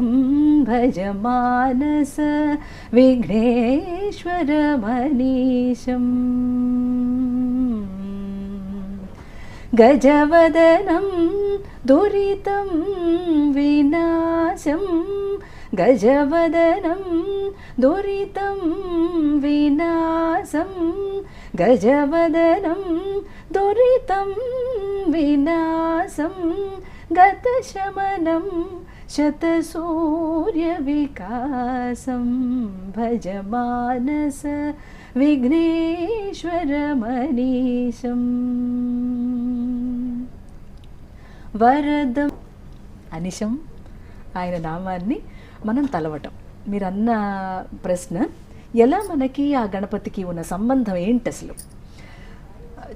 गणेशं भज मानस विघ्नेश्वरमनीशम्। गजवदनं दुरितं विनाशं। गजवदनं दुरितं विनाशं। गजवदनं दुरितं विनाशं। गतशमनं शतसूर्यविकासं भज मानस విఘ్నేశ్వరమనీశం వరదం అనిశం ఆయన నామాన్ని మనం తలవటం మీరు అన్న ప్రశ్న ఎలా మనకి ఆ గణపతికి ఉన్న సంబంధం ఏంటి అసలు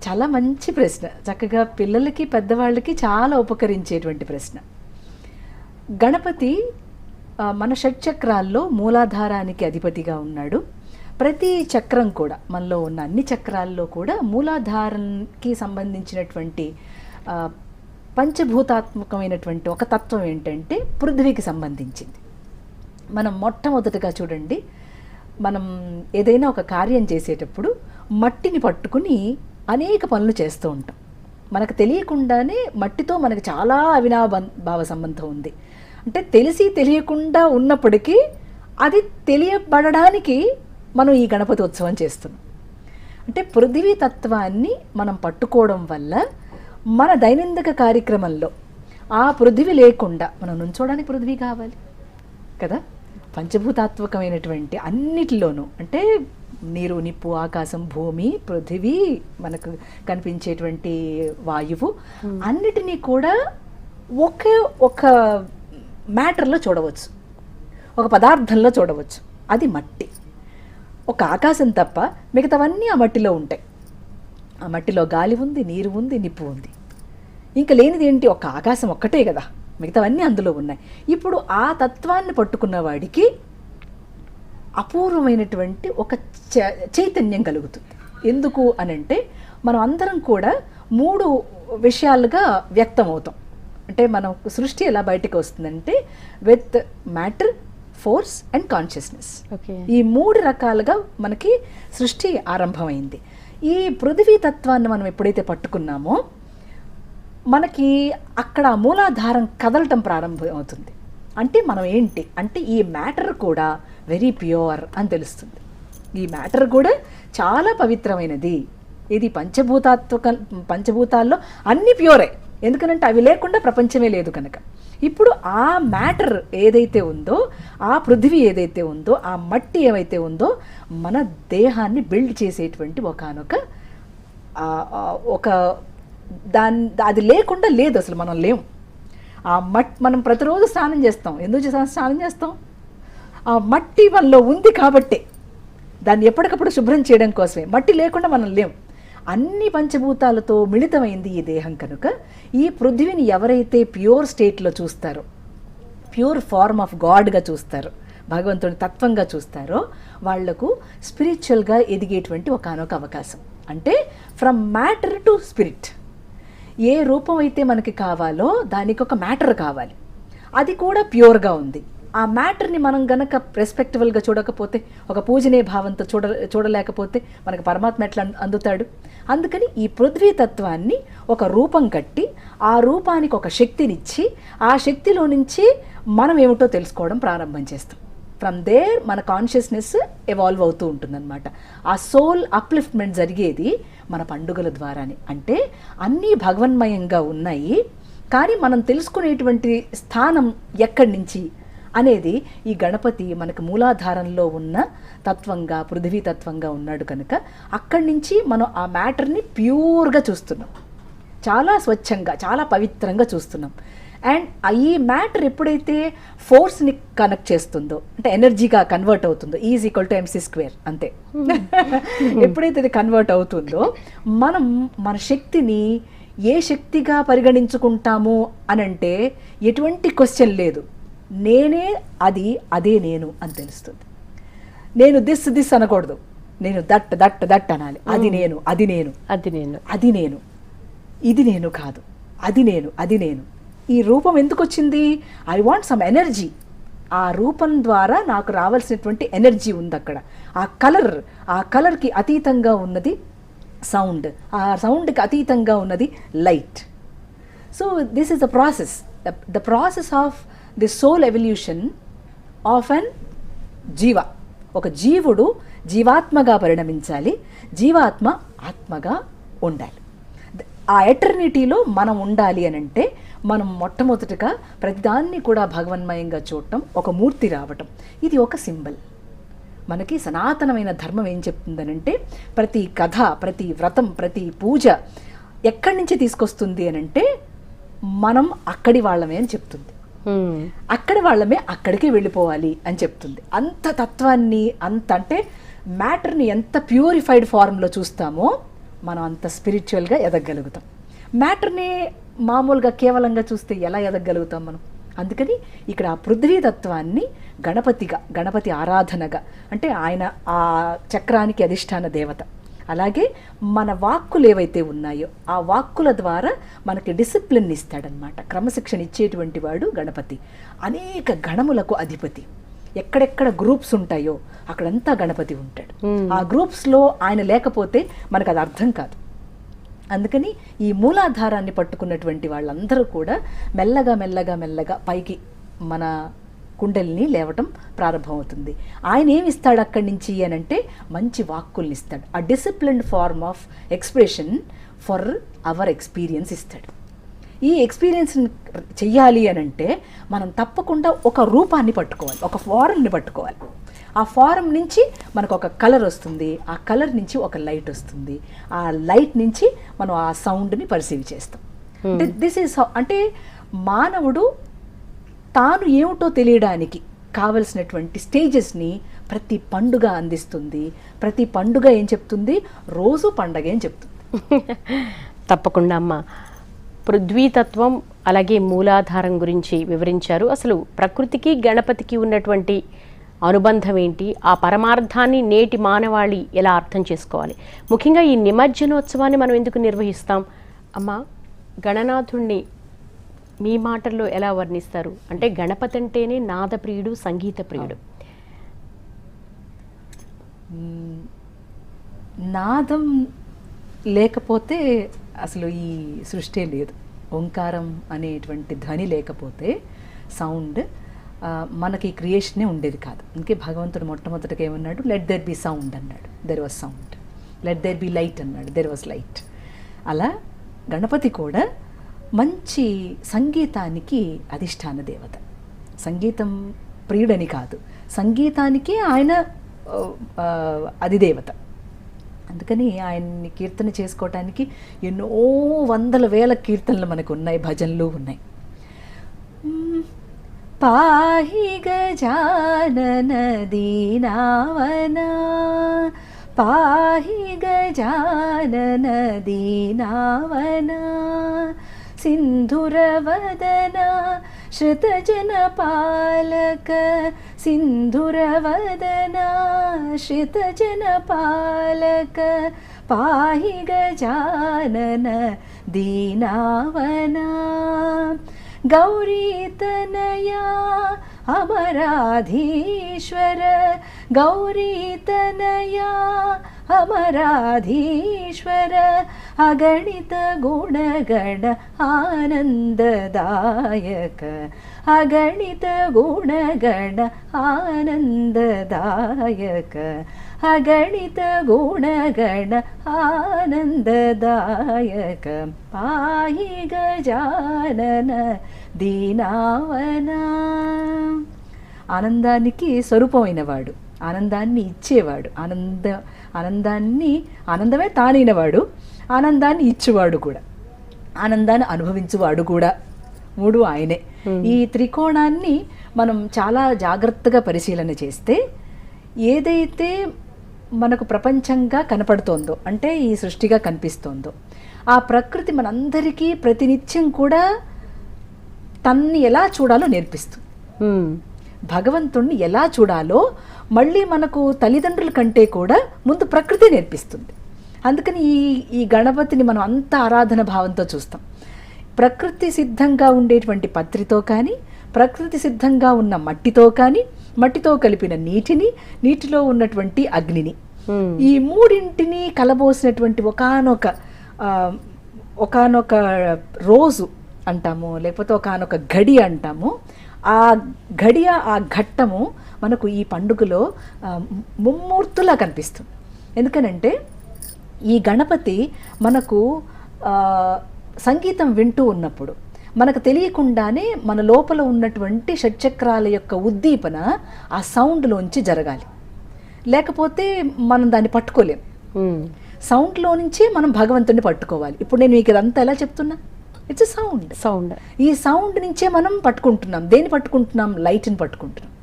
చాలా మంచి ప్రశ్న చక్కగా పిల్లలకి పెద్దవాళ్ళకి చాలా ఉపకరించేటువంటి ప్రశ్న గణపతి మన షట్చక్రాల్లో మూలాధారానికి అధిపతిగా ఉన్నాడు. ప్రతి చక్రం కూడా మనలో ఉన్న అన్ని చక్రాల్లో కూడా మూలాధారానికి సంబంధించినటువంటి పంచభూతాత్మకమైనటువంటి ఒక తత్వం ఏంటంటే పృథ్వీకి సంబంధించింది. మనం మొట్టమొదటగా చూడండి మనం ఏదైనా ఒక కార్యం చేసేటప్పుడు మట్టిని పట్టుకుని అనేక పనులు చేస్తూ ఉంటాం. మనకు తెలియకుండానే మట్టితో మనకు చాలా అవినావ భావ సంబంధం ఉంది. అంటే తెలిసి తెలియకుండా ఉన్నప్పటికీ అది తెలియబడడానికి మనం ఈ గణపతి ఉత్సవం చేస్తున్నాం. అంటే పృథివీ తత్వాన్ని మనం పట్టుకోవడం వల్ల మన దైనందిక కార్యక్రమంలో ఆ పృథివీ లేకుండా మనం నుంచోడానికి పృథివీ కావాలి కదా? పంచభూతాత్మకమైనటువంటి అన్నిటిలోనూ అంటే నీరు నిప్పు ఆకాశం భూమి పృథివీ మనకు కనిపించేటువంటి వాయువు అన్నిటినీ కూడా ఒకే ఒక మ్యాటర్లో చూడవచ్చు. ఒక పదార్థంలో చూడవచ్చు. అది మట్టి. ఒక ఆకాశం తప్ప మిగతావన్నీ ఆ మట్టిలో ఉంటాయి. ఆ మట్టిలో గాలి ఉంది నీరు ఉంది నిప్పు ఉంది. ఇంకా లేనిది ఏంటి? ఒక ఆకాశం ఒక్కటే కదా. మిగతావన్నీ అందులో ఉన్నాయి. ఇప్పుడు ఆ తత్వాన్ని పట్టుకున్న వాడికి అపూర్వమైనటువంటి ఒక చైతన్యం కలుగుతుంది. ఎందుకు అనంటే మనం అందరం కూడా మూడు విషయాలుగా వ్యక్తం అవుతాం అంటే మనం సృష్టి ఎలా బయటకు వస్తుందంటే with matter force and consciousness. Okay. ఈ మూడు రకాలుగా మనకి సృష్టి ఆరంభమైంది. ఈ పృథివీ తత్వాన్ని మనం ఎప్పుడైతే పట్టుకున్నామో మనకి అక్కడ మూలాధారం కదలటం ప్రారంభమవుతుంది. అంటే మనం ఏంటి? అంటే ఈ మ్యాటర్ కూడా వెరీ ప్యూర్ అని తెలుస్తుంది. ఈ మ్యాటర్ కూడా చాలా పవిత్రమైనది. ఇది పంచభూతాత్మక పంచభూతాల్లో అన్ని ప్యూరే. ఎందుకనంటే అవి లేకుండా ప్రపంచమే లేదు కనుక. ఇప్పుడు ఆ మ్యాటర్ ఏదైతే ఉందో ఆ పృథివీ ఏదైతే ఉందో ఆ మట్టి ఏవైతే ఉందో మన దేహాన్ని బిల్డ్ చేసేటువంటి ఒకనొక ఒక దాని అది లేకుండా లేదు అసలు మనం లేం. ఆ మట్ మనం ప్రతిరోజు స్నానం చేస్తాం. ఎందుకు చేస్తాం స్నానం చేస్తాం? ఆ మట్టి మనలో ఉంది కాబట్టే. దాన్ని ఎప్పటికప్పుడు శుభ్రం చేయడం కోసమే. మట్టి లేకుండా మనం లేం. అన్ని పంచభూతాలతో మిళితమైంది ఈ దేహం కనుక. ఈ పృథ్వీని ఎవరైతే ప్యూర్ స్టేట్లో చూస్తారో ప్యూర్ ఫార్మ్ ఆఫ్ గాడ్గా చూస్తారు భగవంతుని తత్వంగా చూస్తారో వాళ్ళకు స్పిరిచువల్గా ఎదిగేటువంటి ఒకనొక అవకాశం. అంటే ఫ్రమ్ మ్యాటర్ టు స్పిరిట్ ఏ రూపం అయితే మనకి కావాలో దానికి ఒక మ్యాటర్ కావాలి. అది కూడా ప్యూర్గా ఉంది. ఆ మ్యాటర్ని మనం గనక రెస్పెక్టబుల్గా చూడకపోతే ఒక పూజనీయ భావంతో చూడ చూడలేకపోతే మనకు పరమాత్మ ఎట్లా అంద- అందుతాడు? అందుకని ఈ పృథ్వీ తత్వాన్ని ఒక రూపం కట్టి ఆ రూపానికి ఒక శక్తినిచ్చి ఆ శక్తిలో నుంచి మనం ఏమిటో తెలుసుకోవడం ప్రారంభం చేస్తాం. ఫ్రమ్ దేర్ మన కాన్షియస్నెస్ ఎవాల్వ్ అవుతూ ఉంటుందన్నమాట. ఆ సోల్ అప్లిఫ్ట్మెంట్ జరిగేది మన పండుగల ద్వారానే. అంటే అన్నీ భగవన్మయంగా ఉన్నాయి కానీ మనం తెలుసుకునేటువంటి స్థానం ఎక్కడి నుంచి? అనేది ఈ గణపతి మనకు మూలాధారంలో ఉన్న తత్వంగా పృథివీ తత్వంగా ఉన్నాడు కనుక అక్కడి నుంచి మనం ఆ మ్యాటర్ని ప్యూర్గా చూస్తున్నాం. చాలా స్వచ్ఛంగా చాలా పవిత్రంగా చూస్తున్నాం. అండ్ ఈ మ్యాటర్ ఎప్పుడైతే ఫోర్స్ని కనెక్ట్ చేస్తుందో అంటే ఎనర్జీగా కన్వర్ట్ అవుతుందో is equal to MC square అంతే. ఎప్పుడైతే ఇది కన్వర్ట్ అవుతుందో మనం మన శక్తిని ఏ శక్తిగా పరిగణించుకుంటాము అనంటే ఎటువంటి క్వశ్చన్ లేదు. నేనే అది అదే నేను అని తెలుస్తుంది. నేను దిస్ దిస్ అనకూడదు. నేను దట్ దట్ దట్ అనాలి. అది నేను అది నేను. అది నేను. అది నేను. ఇది నేను కాదు. అది నేను అది నేను. ఈ రూపం ఎందుకు వచ్చింది? ఐ వాంట్ సమ్ ఎనర్జీ ఆ రూపం ద్వారా నాకు రావాల్సినటువంటి ఎనర్జీ ఉంది అక్కడ. ఆ కలర్ ఆ కలర్కి అతీతంగా ఉన్నది సౌండ్ ఆ సౌండ్కి అతీతంగా ఉన్నది light so this is the process the process of the soul evolution of an జీవ. ఒక జీవుడు జీవాత్మగా పరిణమించాలి జీవాత్మ ఆత్మగా ఉండాలి. ఆ ఎటర్నిటీలో మనం ఉండాలి అని అంటే మనం మొట్టమొదటిగా ప్రతిదాన్ని కూడా భగవన్మయంగా చూడటం ఒక మూర్తి రావటం. ఇది ఒక సింబల్. మనకి సనాతనమైన ధర్మం ఏం చెప్తుందనంటే ప్రతి కథ ప్రతి వ్రతం ప్రతి పూజ ఎక్కడి నుంచి తీసుకొస్తుంది అని అంటే మనం అక్కడి వాళ్ళమే అని చెప్తుంది. అక్కడ వాళ్ళమే అక్కడికి వెళ్ళిపోవాలి అని చెప్తుంది. అంత తత్వాన్ని అంత అంటే మ్యాటర్ని ఎంత ప్యూరిఫైడ్ ఫార్మ్లో చూస్తామో మనం అంత స్పిరిచువల్గా ఎదగలుగుతాం మ్యాటర్ని మామూలుగా కేవలంగా చూస్తే ఎలా ఎదగలుగుతాం మనం? అందుకని ఇక్కడ ఆ పృథ్వీ తత్వాన్ని గణపతిగా గణపతి ఆరాధనగా అంటే ఆయన ఆ చక్రానికి అధిష్టాన దేవత. అలాగే మన వాక్కులు ఏవైతే ఉన్నాయో ఆ వాక్కుల ద్వారా మనకి డిసిప్లిన్ ఇస్తాడనమాట క్రమశిక్షణ ఇచ్చేటువంటి వాడు గణపతి. అనేక గణములకు అధిపతి. ఎక్కడెక్కడ గ్రూప్స్ ఉంటాయో అక్కడంతా గణపతి ఉంటాడు. ఆ గ్రూప్స్లో ఆయన లేకపోతే మనకు అది అర్థం కాదు. అందుకని ఈ మూలాధారాన్ని పట్టుకున్నటువంటి వాళ్ళందరూ కూడా మెల్లగా మెల్లగా మెల్లగా పైకి మన కుండలిని లేవటం ప్రారంభమవుతుంది. ఆయన ఏమి ఇస్తాడు అక్కడి నుంచి అని అంటే మంచి వాక్కుల్ని ఇస్తాడు. ఆ disciplined form of expression for our experience ఇస్తాడు. ఈ ఎక్స్పీరియన్స్ చెయ్యాలి అని అంటే మనం తప్పకుండా ఒక రూపాన్ని పట్టుకోవాలి. ఒక ఫారంని పట్టుకోవాలి. ఆ ఫారం నుంచి మనకు ఒక కలర్ వస్తుంది. ఆ కలర్ నుంచి ఒక లైట్ వస్తుంది. ఆ లైట్ నుంచి మనం ఆ సౌండ్ని పర్సీవ్ చేస్తాం. దిస్ ఈస్ అంటే మానవుడు తాను ఏమిటో తెలియడానికి కావలసినటువంటి స్టేజెస్ని ప్రతి పండుగ అందిస్తుంది. ప్రతి పండుగ ఏం చెప్తుంది? రోజు పండగ ఏం చెప్తుంది. తప్పకుండా అమ్మ. పృథ్వీతత్వం అలాగే మూలాధారం గురించి వివరించారు. అసలు ప్రకృతికి గణపతికి ఉన్నటువంటి అనుబంధం ఏంటి? ఆ పరమార్థాన్ని నేటి మానవాళి ఎలా అర్థం చేసుకోవాలి? ముఖ్యంగా ఈ నిమజ్జనోత్సవాన్ని మనం ఎందుకు నిర్వహిస్తాం? అమ్మ గణనాథుణ్ణి మీ మాటల్లో ఎలా వర్ణిస్తారు? అంటే గణపతి అంటేనే నాదప్రియుడు సంగీత ప్రియుడు నాదం లేకపోతే అసలు ఈ సృష్టి లేదు. ఓంకారం అనేటువంటి ధ్వని లేకపోతే సౌండ్ మనకి క్రియేషనే ఉండేది కాదు. అందుకే భగవంతుడు మొట్టమొదటిగా ఏమన్నాడు? లెట్ దెర్ బి సౌండ్ అన్నాడు. There was sound let there be light అన్నాడు. దెర్ వాజ్ లైట్ అలా గణపతి కూడా మంచి సంగీతానికి అధిష్టాన దేవత. సంగీతం ప్రియుడని కాదు. సంగీతానికి ఆయన అధిదేవత. అందుకని ఆయన్ని కీర్తన చేసుకోవటానికి ఎన్నో వందల వేల కీర్తనలు మనకు ఉన్నాయి భజనలు ఉన్నాయి. పాహి గజానన దీనావనా పాహి గజానన దీనావనా सिन्धुरवदन श्रुतजनपालक सिन्धुरवदन श्रुतजनपालक पाहि गजानन दीनावना गौरीतनया अमराधीश्वर गौरीतनया अमराधीश्वर अगणितगुणगण आनन्ददायक। अगणितगुणगण आनन्ददायक। अगणितगुणगण आनन्ददायक। पाहि गजानन దీనావనా. ఆనందానికి స్వరూపమైనవాడు ఆనందాన్ని ఇచ్చేవాడు ఆనంద ఆనందాన్ని ఆనందమే తానైనవాడు ఆనందాన్ని ఇచ్చేవాడు కూడా ఆనందాన్ని అనుభవించువాడు కూడా. మూడు ఆయనే. ఈ త్రికోణాన్ని మనం చాలా జాగ్రత్తగా పరిశీలన చేస్తే ఏదైతే మనకు ప్రపంచంగా కనపడుతోందో అంటే ఈ సృష్టిగా కనిపిస్తోందో ఆ ప్రకృతి మనందరికీ ప్రతినిత్యం కూడా తన్ని ఎలా చూడాలో నేర్పిస్తుంది. భగవంతుణ్ణి ఎలా చూడాలో మళ్ళీ మనకు తల్లిదండ్రుల కంటే కూడా ముందు ప్రకృతి నేర్పిస్తుంది అందుకని ఈ ఈ గణపతిని మనం అంత ఆరాధన భావంతో చూస్తాం ప్రకృతి సిద్ధంగా ఉండేటువంటి పత్రితో కానీ ప్రకృతి సిద్ధంగా ఉన్న మట్టితో కానీ మట్టితో కలిపిన నీటిని నీటిలో ఉన్నటువంటి అగ్నిని. ఈ మూడింటిని కలబోసినటువంటి ఒకానొక ఒకానొక రోజు అంటాము లేకపోతే ఒకానొక గడి అంటాము. ఆ గడియ ఆ ఘట్టము మనకు ఈ పండుగలో ముమ్మూర్తులా కనిపిస్తుంది. ఎందుకనంటే ఈ గణపతి మనకు సంగీతం వింటూ ఉన్నప్పుడు మనకు తెలియకుండానే మన లోపల ఉన్నటువంటి షట్చక్రాల యొక్క ఉద్దీపన ఆ సౌండ్లోంచి జరగాలి. లేకపోతే మనం దాన్ని పట్టుకోలేం. సౌండ్లో నుంచే మనం భగవంతుడిని పట్టుకోవాలి. ఇప్పుడు నేను మీకు ఇదంతా ఎలా చెప్తున్నా? ఇట్స్ సౌండ్ సౌండ్ ఈ సౌండ్ నుంచే మనం పట్టుకుంటున్నాం. దేన్ని పట్టుకుంటున్నాం? లైట్ని పట్టుకుంటున్నాం.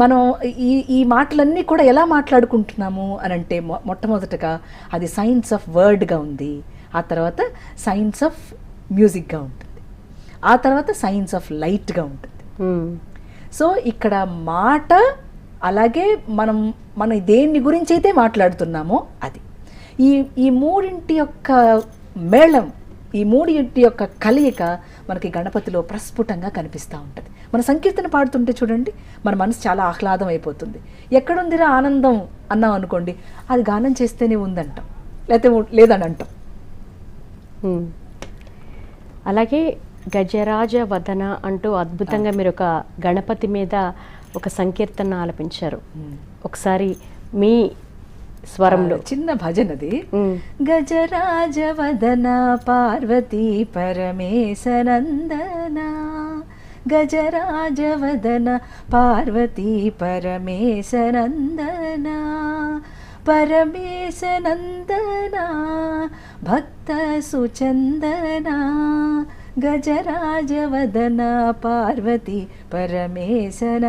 మనం ఈ ఈ మాటలన్నీ కూడా ఎలా మాట్లాడుకుంటున్నాము అని అంటే మొ- మొట్టమొదటగా అది సైన్స్ ఆఫ్ వర్డ్గా ఉంది. ఆ తర్వాత సైన్స్ ఆఫ్ మ్యూజిక్గా ఉంటుంది. ఆ తర్వాత సైన్స్ ఆఫ్ లైట్గా ఉంటుంది. మ్మ్. సో ఇక్కడ మాట అలాగే మనం మనం దేని గురించి అయితే మాట్లాడుతున్నామో అది. ఈ ఈ మూడింటి యొక్క మేళం ఈ మూడింటి యొక్క కలయిక మనకి గణపతిలో ప్రస్ఫుటంగా కనిపిస్తూ ఉంటుంది. మన సంకీర్తన పాడుతుంటే చూడండి మన మనసు చాలా ఆహ్లాదం అయిపోతుంది. ఎక్కడుందిరా ఆనందం అన్నాం అనుకోండి అది గానం చేస్తేనే ఉందంటాం లేకపోతే లేదని అంటాం. అలాగే గజరాజ వదన అంటూ అద్భుతంగా మీరు ఒక గణపతి మీద ఒక సంకీర్తన ఆలపించారు. ఒకసారి మీ స్వరంలో. చిన్న భజనది. మ్మ్. గజరాజవదన పార్వతీ పరమేశనందన. గజరాజవదన పార్వతీ పరమేశనందన. పరమేశనందన భక్త సుచందన. గజరాజవదన పార్వతీ పరమేశనందన.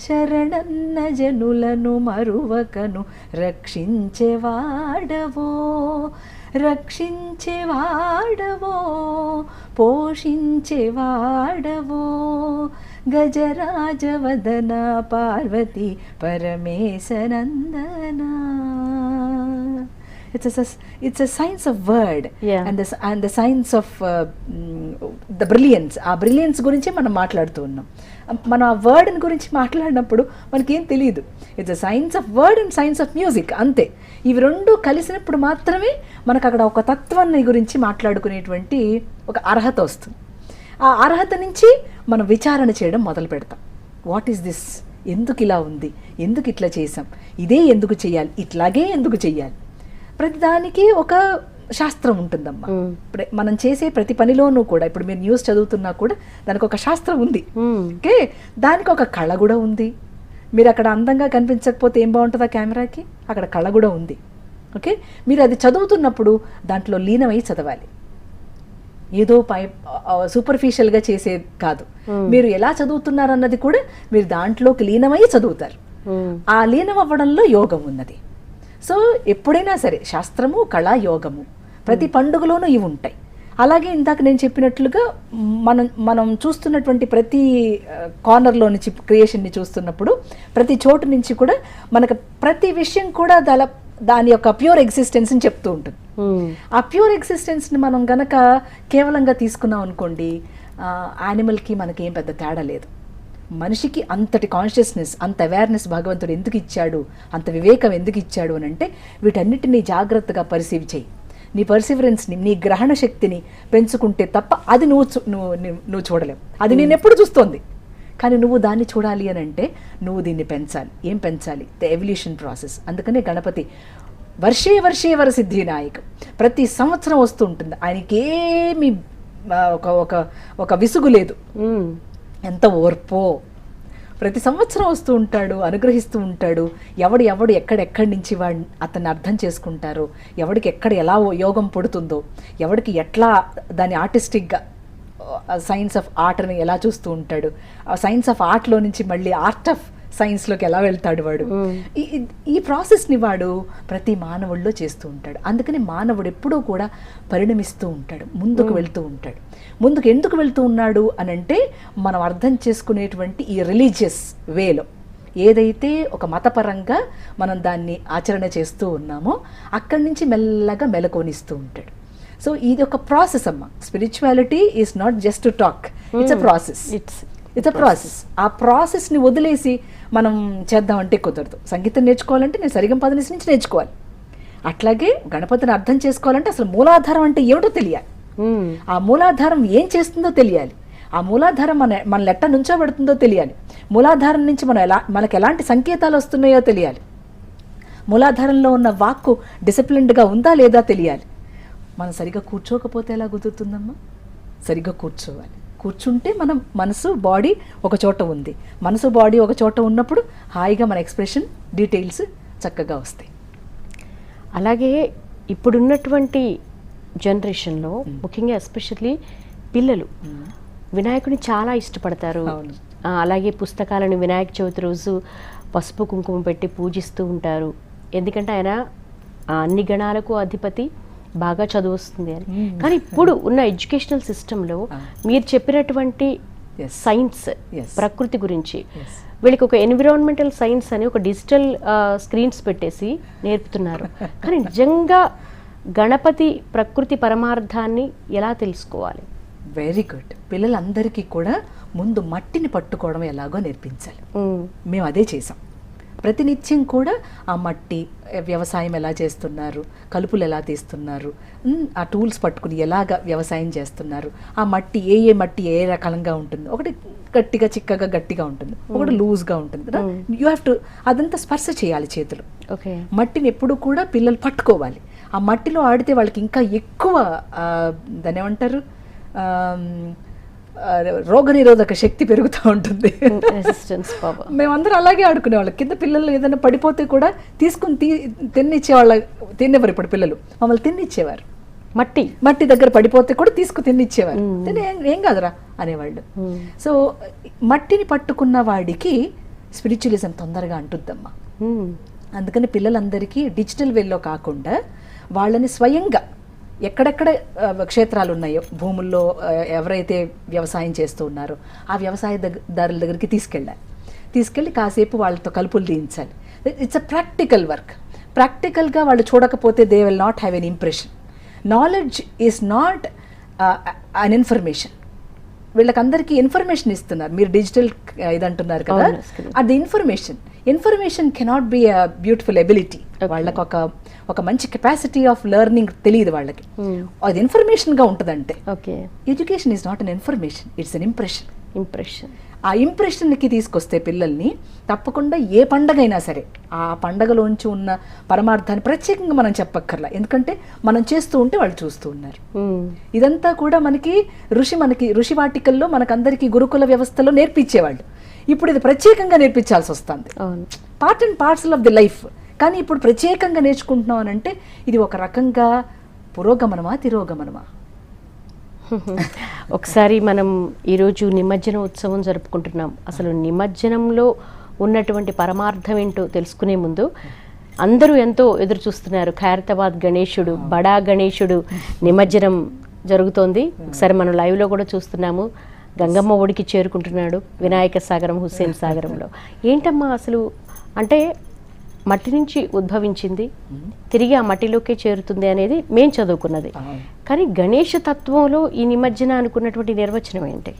శరణన్న జనులను మరువకను రక్షించేవాడవో రక్షించేవాడవో పోషించేవాడవో. గజరాజవదన Parvati పరమేశనందనా it's it's a science of word Yeah. And and the science of the brilliance ఆ బ్రిలియన్స్ గురించి మనం మాట్లాడుతూ ఉన్నాం. మనం ఆ వర్డ్ గురించి మాట్లాడినప్పుడు మనకేం తెలియదు it's a science of word and science of music అంతే. ఇవి రెండు కలిసినప్పుడు మాత్రమే మనకు అక్కడ ఒక తత్వాన్ని గురించి మాట్లాడుకునేటువంటి ఒక అర్హత వస్తుంది. ఆ అర్హత నుంచి మనం విచారణ చేయడం మొదలు పెడతాం. వాట్ ఈస్ దిస్ ఎందుకు ఇలా ఉంది? ఎందుకు ఇట్లా చేసాం ఇదే ఎందుకు చేయాలి? ఇట్లాగే ఎందుకు చేయాలి? ప్రతిదానికి ఒక శాస్త్రం ఉంటుందమ్మా. మ్మ్. ప్ర- మనం చేసే ప్రతి పనిలోనూ కూడా ఇప్పుడు మీరు న్యూస్ చదువుతున్నా కూడా దానికి ఒక శాస్త్రం ఉంది. ఓకే? దానికి ఒక కళ కూడా ఉంది. మీరు అక్కడ అందంగా కనిపించకపోతే ఏం బాగుంటుంది కెమెరాకి? అక్కడ కళ కూడా ఉంది. ఓకే? మీరు అది చదువుతున్నప్పుడు దాంట్లో లీనమై చదవాలి. ఏదో పై సూపర్ఫిషియల్గా చేసేది కాదు. మీరు ఎలా చదువుతున్నారన్నది కూడా మీరు దాంట్లోకి లీనమై చదువుతారు. ఆ లీనం అవ్వడంలో యోగం ఉన్నది. సో ఎప్పుడైనా సరే శాస్త్రము కళ యోగము ప్రతి పండుగలోనూ ఇవి ఉంటాయి. అలాగే ఇందాక నేను చెప్పినట్లుగా మనం మనం చూస్తున్నటువంటి ప్రతి కార్నర్లో నుంచి క్రియేషన్ని చూస్తున్నప్పుడు ప్రతి చోటు నుంచి కూడా మనకు ప్రతి విషయం కూడా దాని దాని యొక్క ప్యూర్ ఎగ్జిస్టెన్స్ని చెప్తూ ఉంటుంది. మ్మ్. ఆ ప్యూర్ ఎగ్జిస్టెన్స్ని మనం గనక కేవలంగా తీసుకున్నాం అనుకోండి యానిమల్కి మనకి ఏం పెద్ద తేడా లేదు. మనిషికి అంతటి కాన్షియస్నెస్ అంత అవేర్నెస్ భగవంతుడు ఎందుకు ఇచ్చాడు? అంత వివేకం ఎందుకు ఇచ్చాడు అని అంటే వీటన్నిటిని జాగ్రత్తగా పరిశీవి చేయి. నీ పర్సివరెన్స్ని నీ గ్రహణ శక్తిని పెంచుకుంటే తప్ప అది నువ్వు చూ- నువ్వు నువ్వు- చూడలేవు. అది నేను ఎప్పుడు చూస్తోంది. కానీ నువ్వు దాన్ని చూడాలి అని అంటే నువ్వు దీన్ని పెంచాలి. ఏం పెంచాలి? ద ఎవల్యూషన్ ప్రాసెస్ అందుకనే గణపతి వర్షే వర్షే వర సిద్ధి నాయకం. ప్రతి సంవత్సరం వస్తూ ఉంటుంది. ఆయనకి ఏమి ఆ, ఒక ఒక ఒక విసుగు లేదు. మ్మ్. ఎంత ఓర్పో. ప్రతి సంవత్సరం వస్తూ ఉంటాడు అనుగ్రహిస్తూ ఉంటాడు. ఎవడు ఎవడు ఎక్కడెక్కడి నుంచి వాడిని అతన్ని అర్థం చేసుకుంటారు. ఎవడికి ఎక్కడ ఎలా యోగం పుడుతుందో. ఎవడికి ఎట్లా దాని ఆర్టిస్టిక్గా సైన్స్ ఆఫ్ ఆర్ట్ని ఎలా చూస్తూ ఉంటాడు. సైన్స్ ఆఫ్ ఆర్ట్లో నుంచి మళ్ళీ ఆర్ట్ ఆఫ్ సైన్స్లోకి ఎలా వెళ్తాడు వాడు? ఈ ప్రాసెస్ని వాడు ప్రతి మానవుల్లో చేస్తూ ఉంటాడు. అందుకని మానవుడు ఎప్పుడూ కూడా పరిణమిస్తూ ఉంటాడు ముందుకు వెళ్తూ ఉంటాడు. ముందుకు ఎందుకు వెళ్తూ ఉన్నాడు అని అంటే మనం అర్థం చేసుకునేటువంటి ఈ రిలీజియస్ వేలో. ఏదైతే ఒక మతపరంగా మనం దాన్ని ఆచరణ చేస్తూ ఉన్నామో అక్కడి నుంచి మెల్లగా మెలకొనిస్తూ ఉంటాడు. సో ఇది ఒక ప్రాసెస్ అమ్మ. Spirituality is not just to talk. It's a process. It's it's a process. ఆ ప్రాసెస్ని వదిలేసి మనం చేద్దామంటే కుదరదు సంగీతం నేర్చుకోవాలంటే నేను సరిగం పదనిసి నుంచి నేర్చుకోవాలి. అట్లాగే గణపతిని అర్థం చేసుకోవాలంటే అసలు మూలాధారం అంటే ఏమిటో తెలియాలి. ఆ మూలాధారం ఏం చేస్తుందో తెలియాలి. ఆ మూలాధారం మన మన లెట్ట నుంచోబెడుతుందో తెలియాలి. మూలాధారం నుంచి మనం ఎలా మనకు ఎలాంటి సంకేతాలు వస్తున్నాయో తెలియాలి. మూలాధారంలో ఉన్న వాక్కు డిసిప్లిన్డ్గా ఉందా లేదా తెలియాలి. మనం సరిగ్గా కూర్చోకపోతే ఎలా కుదురుతుందమ్మా? సరిగ్గా కూర్చోవాలి. కూర్చుంటే మనం మనసు బాడీ ఒక చోట ఉంది. మనసు బాడీ ఒక చోట ఉన్నప్పుడు హాయిగా మన ఎక్స్ప్రెషన్ డీటెయిల్స్ చక్కగా వస్తాయి. అలాగే ఇప్పుడున్నటువంటి జనరేషన్లో ముఖ్యంగా ఎస్పెషల్లీ పిల్లలు వినాయకుడిని చాలా ఇష్టపడతారు. అలాగే పుస్తకాలను వినాయక చవితి రోజు పసుపు కుంకుమ పెట్టి పూజిస్తూ ఉంటారు. ఎందుకంటే ఆయన అన్ని గణాలకు అధిపతి. బాగా చదువు వస్తుంది అని మ్మ్. కానీ ఇప్పుడు ఉన్న ఎడ్యుకేషనల్ సిస్టంలో. మీరు చెప్పినటువంటి. సైన్స్. ప్రకృతి గురించి. వీళ్ళకి ఒక ఎన్విరాన్మెంటల్ సైన్స్ అని ఒక డిజిటల్ స్క్రీన్స్ పెట్టేసి నేర్పుతున్నారు కానీ నిజంగా గణపతి ప్రకృతి పరమార్థాన్ని ఎలా తెలుసుకోవాలి వెరీ గుడ్ పిల్లలందరికీ కూడా ముందు మట్టిని పట్టుకోవడం ఎలాగో నేర్పించాలి ఉమ్, మేము అదే చేసాం ప్రతినిత్యం కూడా ఆ మట్టి వ్యవసాయం ఎలా చేస్తున్నారు కలుపులు ఎలా తీస్తున్నారు ఆ టూల్స్ పట్టుకుని ఎలాగ వ్యవసాయం చేస్తున్నారు ఆ మట్టి ఏ ఏ మట్టి ఏ రకంగా ఉంటుంది ఒకటి గట్టిగా చిక్కగా గట్టిగా ఉంటుంది ఒకటి లూజ్గా ఉంటుంది కదా? యూ హ్యావ్ టు అదంతా స్పర్శ చేయాలి చేతులు. ఓకే. మట్టిని ఎప్పుడు కూడా పిల్లలు పట్టుకోవాలి. ఆ మట్టిలో ఆడితే వాళ్ళకి ఇంకా ఎక్కువ ఆ, దాన్ని ఏమంటారు? రోగనిరోధక శక్తి పెరుగుతూ ఉంటుంది. పవర్ మేమందరం అలాగే ఆడుకునేవాళ్ళం. కింద పిల్లలు ఏదైనా పడిపోతే కూడా తీసుకుని తీ తిన్నిచ్చేవాళ్ళ తినేవారు ఇప్పుడు పిల్లలు. మమ్మల్ని తిన్నిచ్చేవారు. మట్టి. మట్టి దగ్గర పడిపోతే కూడా తీసుకు తిన్నిచ్చేవారు. తిని ఏం కాదురా అనేవాళ్ళు. ఉమ్, సో మట్టిని పట్టుకున్న వాడికి స్పిరిచువలిజం తొందరగా అంటుద్దమ్మా. అందుకని పిల్లలందరికీ డిజిటల్ వేలో కాకుండా వాళ్ళని స్వయంగా ఎక్కడెక్కడ క్షేత్రాలు ఉన్నాయో భూముల్లో ఎవరైతే వ్యవసాయం చేస్తూ ఉన్నారో ఆ వ్యవసాయ దారుల దగ్గరికి తీసుకెళ్ళాలి. తీసుకెళ్ళి కాసేపు వాళ్ళతో కలుపులు తీయించాలి. ఇట్స్ అ ప్రాక్టికల్ వర్క్ ప్రాక్టికల్గా వాళ్ళు చూడకపోతే they will not have an impression knowledge is not an information వీళ్ళకందరికీ information ఇస్తున్నారు. మీరు డిజిటల్ ఇది అంటున్నారు కదా. అది information information cannot be a beautiful ability వాళ్ళకి ఒక ఒక మంచి కెపాసిటీ ఆఫ్ లెర్నింగ్ తెలియదు వాళ్ళకి. Hmm. అది ఇన్ఫర్మేషన్గా ఉంటుందంటే. Okay education is not an information it's an impression impression ఆ ఇంప్రెషన్కి తీసుకొస్తే పిల్లల్ని తప్పకుండా ఏ పండగైనా సరే ఆ పండగలోంచి ఉన్న పరమార్థాన్ని ప్రత్యేకంగా మనం చెప్పక్కర్లా. ఎందుకంటే మనం చేస్తూ ఉంటే వాళ్ళు చూస్తూ ఉన్నారు. ఉమ్, ఇదంతా కూడా మనకి ఋషి మనకి ఋషి వాటికల్లో మనకందరికీ గురుకుల వ్యవస్థలో నేర్పించేవాళ్ళు. ఇప్పుడు ఇది ప్రత్యేకంగా నేర్పించాల్సి వస్తుంది. Part and parcel of the life కానీ ఇప్పుడు ప్రత్యేకంగా నేర్చుకుంటున్నాం అని అంటే ఇది ఒక రకంగా పురోగమనమా తిరోగమనమా? ఒకసారి మనం ఈరోజు నిమజ్జన ఉత్సవం జరుపుకుంటున్నాం. అసలు నిమజ్జనంలో ఉన్నటువంటి పరమార్థం ఏంటో తెలుసుకునే ముందు అందరూ ఎంతో ఎదురు చూస్తున్నారు. ఖైరతాబాద్ గణేశుడు బడా గణేశుడు నిమజ్జనం జరుగుతోంది. ఒకసారి మనం లైవ్లో కూడా చూస్తున్నాము. గంగమ్మ ఒడికి చేరుకుంటున్నాడు వినాయక సాగరం హుస్సేన్ సాగరంలో. ఏంటమ్మా అసలు? అంటే మట్టి నుంచి ఉద్భవించింది. తిరిగి ఆ మట్టిలోకే చేరుతుంది అనేది మేం చదువుకున్నది. కానీ గణేష తత్వంలో ఈ నిమజ్జన అనుకున్నటువంటి నిర్వచనం ఏంటి.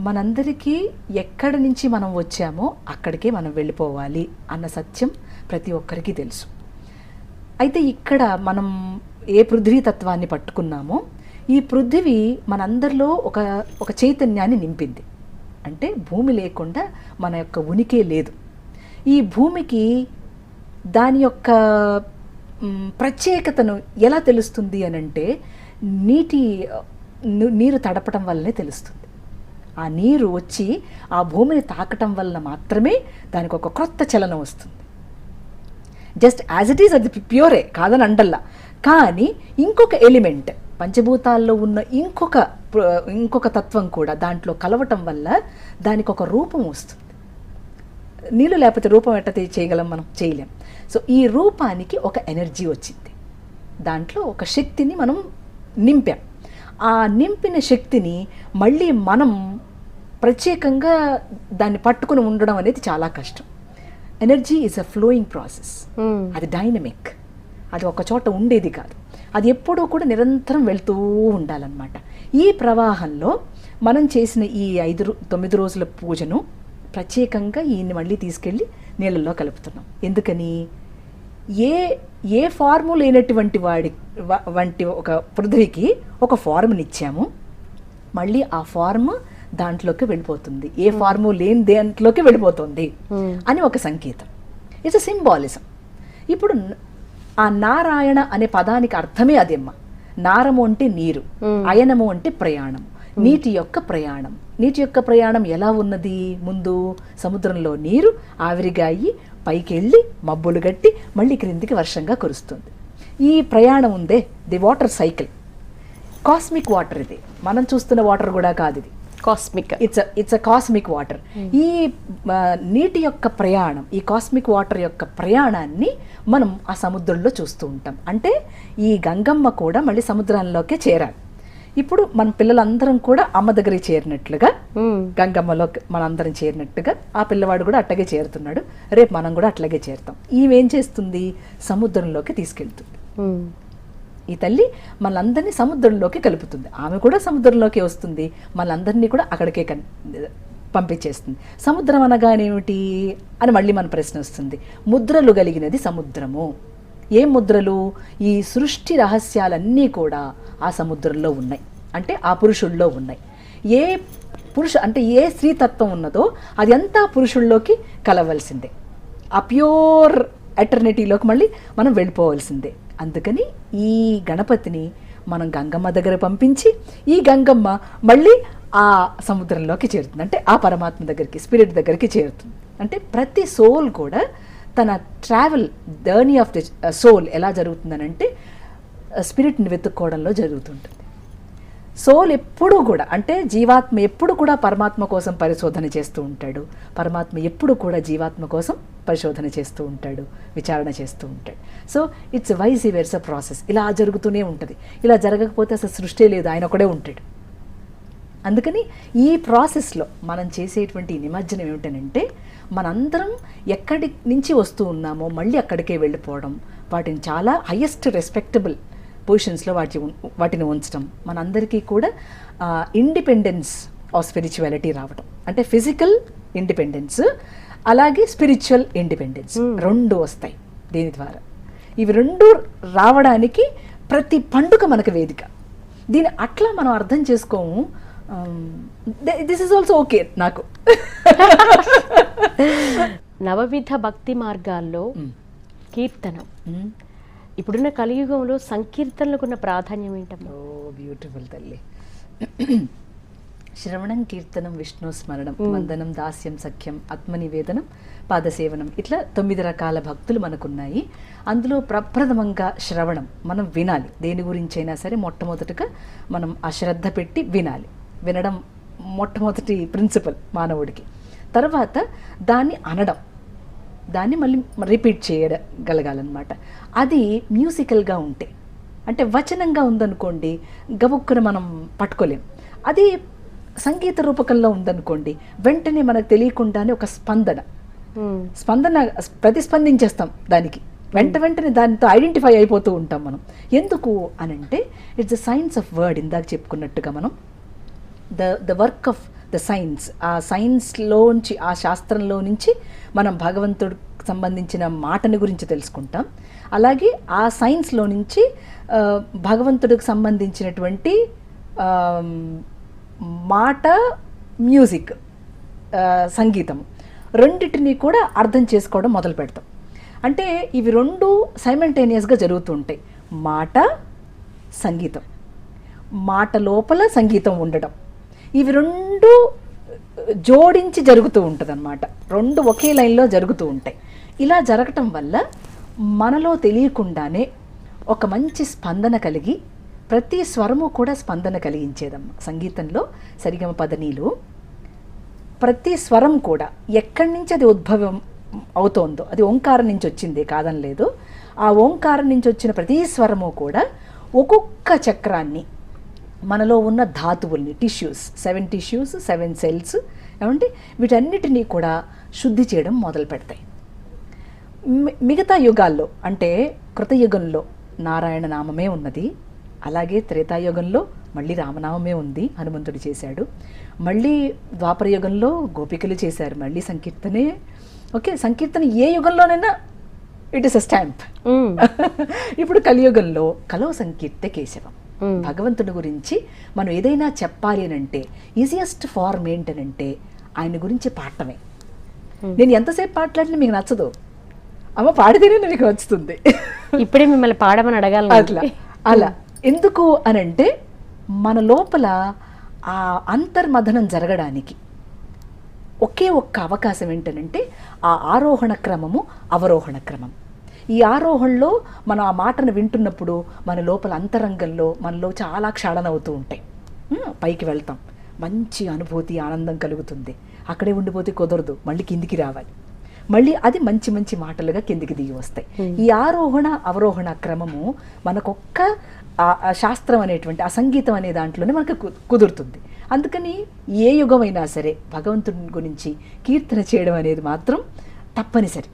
మనందరికీ ఎక్కడి నుంచి మనం వచ్చామో అక్కడికే మనం వెళ్ళిపోవాలి అన్న సత్యం ప్రతి ఒక్కరికి తెలుసు. అయితే ఇక్కడ మనం ఏ పృథ్వీ తత్వాన్ని పట్టుకున్నామో ఈ పృథివీ మనందరిలో ఒక ఒక చైతన్యాన్ని నింపింది. అంటే భూమి లేకుండా మన యొక్క ఉనికి లేదు. ఈ భూమికి దాని యొక్క ప్రత్యేకతను ఎలా తెలుస్తుంది అని అంటే నీటి నీరు తడపటం వల్లనే తెలుస్తుంది. ఆ నీరు వచ్చి ఆ భూమిని తాకటం వలన మాత్రమే దానికి ఒక క్రొత్త చలనం వస్తుంది. జస్ట్ యాజ్ ఇట్ ఈస్ అది ప్యూరే కాదని అండల్లా కానీ ఇంకొక ఎలిమెంట్ పంచభూతాల్లో ఉన్న ఇంకొక ఇంకొక తత్వం కూడా దాంట్లో కలవటం వల్ల దానికి ఒక రూపం వస్తుంది. నీళ్ళు లేకపోతే రూపం ఎట్ట చేయగలం మనం? చేయలేం. సో ఈ రూపానికి ఒక ఎనర్జీ వచ్చింది. దాంట్లో ఒక శక్తిని మనం నింపాం. ఆ నింపిన శక్తిని మళ్ళీ మనం ప్రత్యేకంగా దాన్ని పట్టుకుని ఉండడం అనేది చాలా కష్టం. Energy is a flowing process. అది డైనమిక్. అది ఒక చోట ఉండేది కాదు. అది ఎప్పుడూ కూడా నిరంతరం వెళ్తూ ఉండాలన్నమాట. ఈ ప్రవాహంలో మనం చేసిన ఈ ఐదు తొమ్మిది రోజుల పూజను ప్రత్యేకంగా ఈయన్ని మళ్ళీ తీసుకెళ్ళి నీళ్ళల్లో కలుపుతున్నాం. ఎందుకని? ఏ ఏ ఫార్ము లేనటువంటి వాడి వంటి ఒక పృథ్వీకి ఒక ఫార్ముని ఇచ్చాము. మళ్ళీ ఆ ఫార్మ్ దాంట్లోకి వెళ్ళిపోతుంది. ఏ ఫార్ము లేని దాంట్లోకి వెళ్ళిపోతుంది అని ఒక సంకేతం. ఇట్స్ సింబాలిజం ఇప్పుడు ఆ నారాయణ అనే పదానికి అర్థమే అదేమ్మ. నారము అంటే నీరు అయనము అంటే ప్రయాణం. నీటి యొక్క ప్రయాణం. నీటి యొక్క ప్రయాణం ఎలా ఉన్నది? ముందు సముద్రంలో నీరు ఆవిరిగా అయ్యి పైకి వెళ్ళి మబ్బులు గట్టి మళ్ళీ క్రిందికి వర్షంగా కురుస్తుంది. ఈ ప్రయాణం ఉందే the water cycle. Cosmic water ఇది. మనం చూస్తున్న వాటర్ కూడా కాదు ఇది. Cosmic it's it's a cosmic water ఈ నీటి యొక్క ప్రయాణం ఈ కాస్మిక్ వాటర్ యొక్క ప్రయాణాన్ని మనం ఆ సముద్రంలో చూస్తూ ఉంటాం. అంటే ఈ గంగమ్మ కూడా మళ్ళీ సముద్రంలోకే చేరాలి. ఇప్పుడు మన పిల్లలందరం కూడా అమ్మ దగ్గరికి చేరినట్లుగా గంగమ్మలో మనందరం చేరినట్టుగా ఆ పిల్లవాడు కూడా అట్లాగే చేరుతున్నాడు. రేపు మనం కూడా అట్లాగే చేరుతాం. ఈమెం చేస్తుంది? సముద్రంలోకి తీసుకెళ్తుంది. ఈ తల్లి మనందరినీ సముద్రంలోకి కలుపుతుంది. ఆమె కూడా సముద్రంలోకి వస్తుంది. మనందరినీ కూడా అక్కడికే పంపించేస్తుంది. సముద్రం అనగానేమిటి అని మళ్ళీ మన ప్రశ్న వస్తుంది. ముద్రలు కలిగినది సముద్రము. ఏ ముద్రలు? ఈ సృష్టి రహస్యాలన్నీ కూడా ఆ సముద్రంలో ఉన్నాయి. అంటే ఆ పురుషుల్లో ఉన్నాయి. ఏ పురుష అంటే ఏ స్త్రీతత్వం ఉన్నదో అది అంతా పురుషుల్లోకి కలవలసిందే. ఆ ప్యూర్ ఎటర్నిటీలోకి మళ్ళీ మనం వెళ్ళిపోవలసిందే. అందుకని ఈ గణపతిని మనం గంగమ్మ దగ్గర పంపించి ఈ గంగమ్మ మళ్ళీ ఆ సముద్రంలోకి చేరుతుంది. అంటే ఆ పరమాత్మ దగ్గరికి స్పిరిట్ దగ్గరికి చేరుతుంది. అంటే ప్రతి సోల్ కూడా తన travel journey of the soul ఎలా జరుగుతుందనంటే స్పిరిట్ని వెతుక్కోవడంలో జరుగుతుంటుంది. సోల్ ఎప్పుడు కూడా అంటే జీవాత్మ ఎప్పుడు కూడా పరమాత్మ కోసం పరిశోధన చేస్తూ ఉంటాడు. పరమాత్మ ఎప్పుడు కూడా జీవాత్మ కోసం పరిశోధన చేస్తూ ఉంటాడు విచారణ చేస్తూ ఉంటాడు. So it's vice versa a process ఇలా జరుగుతూనే ఉంటుంది. ఇలా జరగకపోతే అసలు సృష్టి లేదు ఆయన ఒకడే ఉంటాడు. అందుకని ఈ ప్రాసెస్లో మనం చేసేటువంటి నిమజ్జనం ఏమిటనంటే మనందరం ఎక్కడి నుంచి వస్తూ ఉన్నామో మళ్ళీ అక్కడికే వెళ్ళిపోవడం వాటిని చాలా హయ్యెస్ట్ రెస్పెక్టబుల్ పొజిషన్స్లో వాటి వాటిని ఉంచడం. మనందరికీ కూడా ఇండిపెండెన్స్ ఆఫ్ స్పిరిచువాలిటీ రావడం అంటే ఫిజికల్ ఇండిపెండెన్స్ అలాగే స్పిరిచువల్ ఇండిపెండెన్స్ రెండు వస్తాయి దీని ద్వారా. ఇవి రెండు రావడానికి ప్రతి పండుగ మనకు వేదిక. దీన్ని అట్లా మనం అర్థం చేసుకోము. దిస్ ఇస్ ఆల్సో ఓకే నాకు. నవవిధ భక్తి మార్గాల్లో Mm. కీర్తనం. Mm. ఇప్పుడున్న కలియుగంలో సంకీర్తనలకు ఉన్న ప్రాధాన్యం ఏంటమ్మా? ఓ బ్యూటిఫుల్ తల్లి. శ్రవణం కీర్తనం విష్ణు స్మరణం వందనం దాస్యం సఖ్యం ఆత్మనివేదనం పాదసేవనం ఇట్లా తొమ్మిది రకాల భక్తులు మనకున్నాయి. అందులో ప్రప్రథమంగా శ్రవణం. మనం వినాలి. దేని గురించి అయినా సరే మొట్టమొదటిగా మనం అశ్రద్ధ పెట్టి వినాలి. వినడం మొట్టమొదటి ప్రిన్సిపల్ మానవుడికి. తర్వాత దాన్ని అనడం. దాన్ని మళ్ళీ రిపీట్ చేయగలగాలన్నమాట. అది మ్యూజికల్గా ఉంటే అంటే వచనంగా ఉందనుకోండి గబుక్కున మనం పట్టుకోలేం. అది సంగీత రూపకంలో ఉందనుకోండి వెంటనే మనకు తెలియకుండానే ఒక స్పందన. స్పందన ప్రతిస్పందించేస్తాం దానికి. వెంట వెంటనే దానితో ఐడెంటిఫై అయిపోతూ ఉంటాం మనం. ఎందుకు అనంటే it's the science of word ఇందాక చెప్పుకున్నట్టుగా మనం the the work of the science ఆ సైన్స్లోంచి ఆ శాస్త్రంలో నుంచి మనం భగవంతుడికి సంబంధించిన మాటని గురించి తెలుసుకుంటాం. అలాగే ఆ సైన్స్లో నుంచి భగవంతుడికి సంబంధించినటువంటి మాట మ్యూజిక్ సంగీతం రెండిటిని కూడా అర్థం చేసుకోవడం మొదలు పెడతాం. అంటే ఇవి రెండు సైమల్టేనియస్గా జరుగుతుంటాయి మాట సంగీతం. మాట లోపల సంగీతం ఉండడం. ఇవి రెండు జోడించి జరుగుతూ ఉంటుంది రెండు ఒకే లైన్లో జరుగుతూ ఉంటాయి. ఇలా జరగటం వల్ల మనలో తెలియకుండానే ఒక మంచి స్పందన కలిగి ప్రతి స్వరము కూడా స్పందన కలిగించేదమ్మ సంగీతంలో సరిగమ పదనీలు ప్రతి స్వరం కూడా ఎక్కడి నుంచి అది ఉద్భవం అవుతోందో అది ఓంకారం నుంచి వచ్చింది కాదనలేదు. ఆ ఓంకారం నుంచి వచ్చిన ప్రతి స్వరము కూడా ఒక్కొక్క చక్రాన్ని మనలో ఉన్న ధాతువుల్ని tissues seven tissues seven cells ఏమంటే వీటన్నిటినీ కూడా శుద్ధి చేయడం మొదలు పెడతాయి. మిగతా యుగాల్లో అంటే కృతయుగంలో నారాయణ నామమే ఉన్నది అలాగే త్రేతాయుగంలో మళ్ళీ రామనామమే ఉంది హనుమంతుడు చేశాడు. మళ్ళీ ద్వాపర యుగంలో గోపికలు చేశారు మళ్ళీ సంకీర్తనే ఓకే సంకీర్తన ఏ యుగంలోనైనా ఇట్ ఇస్ అ స్టాంప్. ఇప్పుడు కలియుగంలో కలో సంకీర్త కేశవం. మ్మ్. భగవంతుడి గురించి మనం ఏదైనా చెప్పాలి అని అంటే ఈజియెస్ట్ ఫార్మ్ ఏంటనంటే ఆయన గురించి పాడటమే నేను ఎంతసేపు పాటలాడినా మీకు నచ్చదు. అమ్మ పాడితేనే మీకు నచ్చుతుంది. ఇప్పుడే మిమ్మల్ని పాడమని అడగాలి అట్లా అలా. ఎందుకు అని అంటే మన లోపల ఆ అంతర్మథనం జరగడానికి ఒకే ఒక్క అవకాశం ఏంటనంటే ఆ ఆరోహణ క్రమము అవరోహణ క్రమం. ఈ ఆరోహణలో మనం ఆ మాటను వింటున్నప్పుడు మన లోపల అంతరంగంలో మనలో చాలా క్షాళన అవుతూ ఉంటాయి. పైకి వెళ్తాం. మంచి అనుభూతి ఆనందం కలుగుతుంది. అక్కడే ఉండిపోతే కుదరదు. మళ్ళీ కిందికి రావాలి. మళ్ళీ అది మంచి మంచి మాటలుగా కిందికి దిగి వస్తాయి. ఈ ఆరోహణ అవరోహణ క్రమము మనకొక్క శాస్త్రం అనేటువంటి ఆ సంగీతం అనే దాంట్లోనే మనకు కుదురుతుంది. అందుకని ఏ యుగమైనా సరే భగవంతుని గురించి కీర్తన చేయడం అనేది మాత్రం తప్పనిసరి.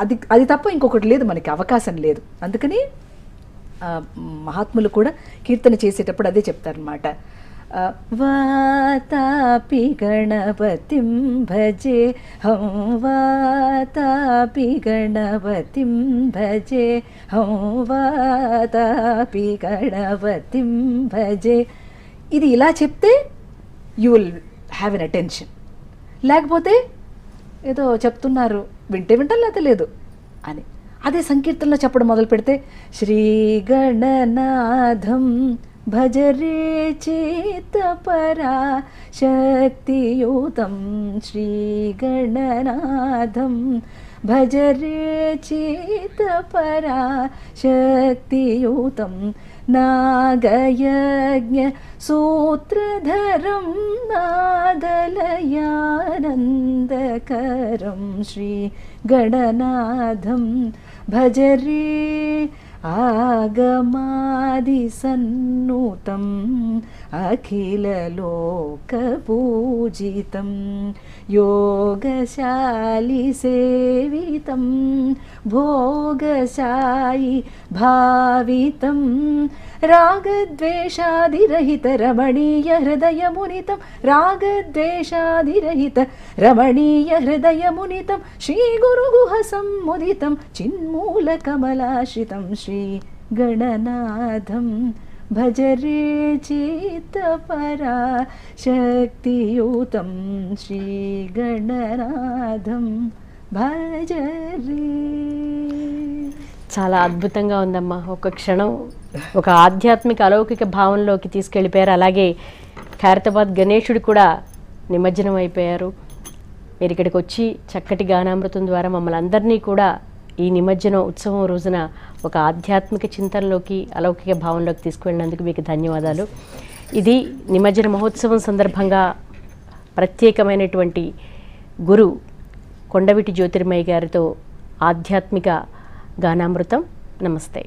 అది అది తప్ప ఇంకొకటి లేదు మనకి అవకాశం లేదు. అందుకని మహాత్ములు కూడా కీర్తన చేసేటప్పుడు అదే చెప్తారనమాట వాతాపి గణపతిం భజే హం వాతాపి గణపతిం భజే హం వాతాపి గణపతిం భజే. ఇది ఇలా చెప్తే you will have an attention లేకపోతే ఏదో చెప్తున్నారు వింటే వింటాం లేకపోతే లేదు అని. అదే సంకీర్తనలో చెప్పడం మొదలు పెడితే శ్రీ గణనాథం భజరే చేతపరా శక్తియుతం శ్రీ గణనాథం భజరే చేతపరా శక్తియుతం నాగయజ్ఞ సూత్రధరం నాదలయానందకరం శ్రీ గణనాథం आगमादिसन्नुतम् अखिललोकपूजितं योगशालिसेवितं भोगशायि भावितम् रागद्वेषाधिरहित रमणीयहृदयमुनितं रागद्वेषाधिरहित रमणीयहृदयमुनितं श्रीगुरुगुहसम्मुदितं चिन्मूलकमलाशितं श्रीगणनाथं भजरे चेत्तपरा शक्तियुतं श्रीगणनाथं भजरे। చాలా అద్భుతంగా ఉందమ్మా. ఒక క్షణం ఒక ఆధ్యాత్మిక అలౌకిక భావంలోకి తీసుకెళ్ళిపోయారు. అలాగే ఖైరతాబాద్ గణేశుడు కూడా నిమజ్జనం అయిపోయారు. మీరు ఇక్కడికి వచ్చి చక్కటి గానామృతం ద్వారా మమ్మల్ని అందరినీ కూడా ఈ నిమజ్జనం ఉత్సవం రోజున ఒక ఆధ్యాత్మిక చింతనలోకి అలౌకిక భావంలోకి తీసుకువెళ్ళినందుకు మీకు ధన్యవాదాలు. ఇది నిమజ్జన మహోత్సవం సందర్భంగా ప్రత్యేకమైనటువంటి గురు కొండవిటి జ్యోతిర్మయ్య గారితో ఆధ్యాత్మిక గానామృతం. నమస్తే.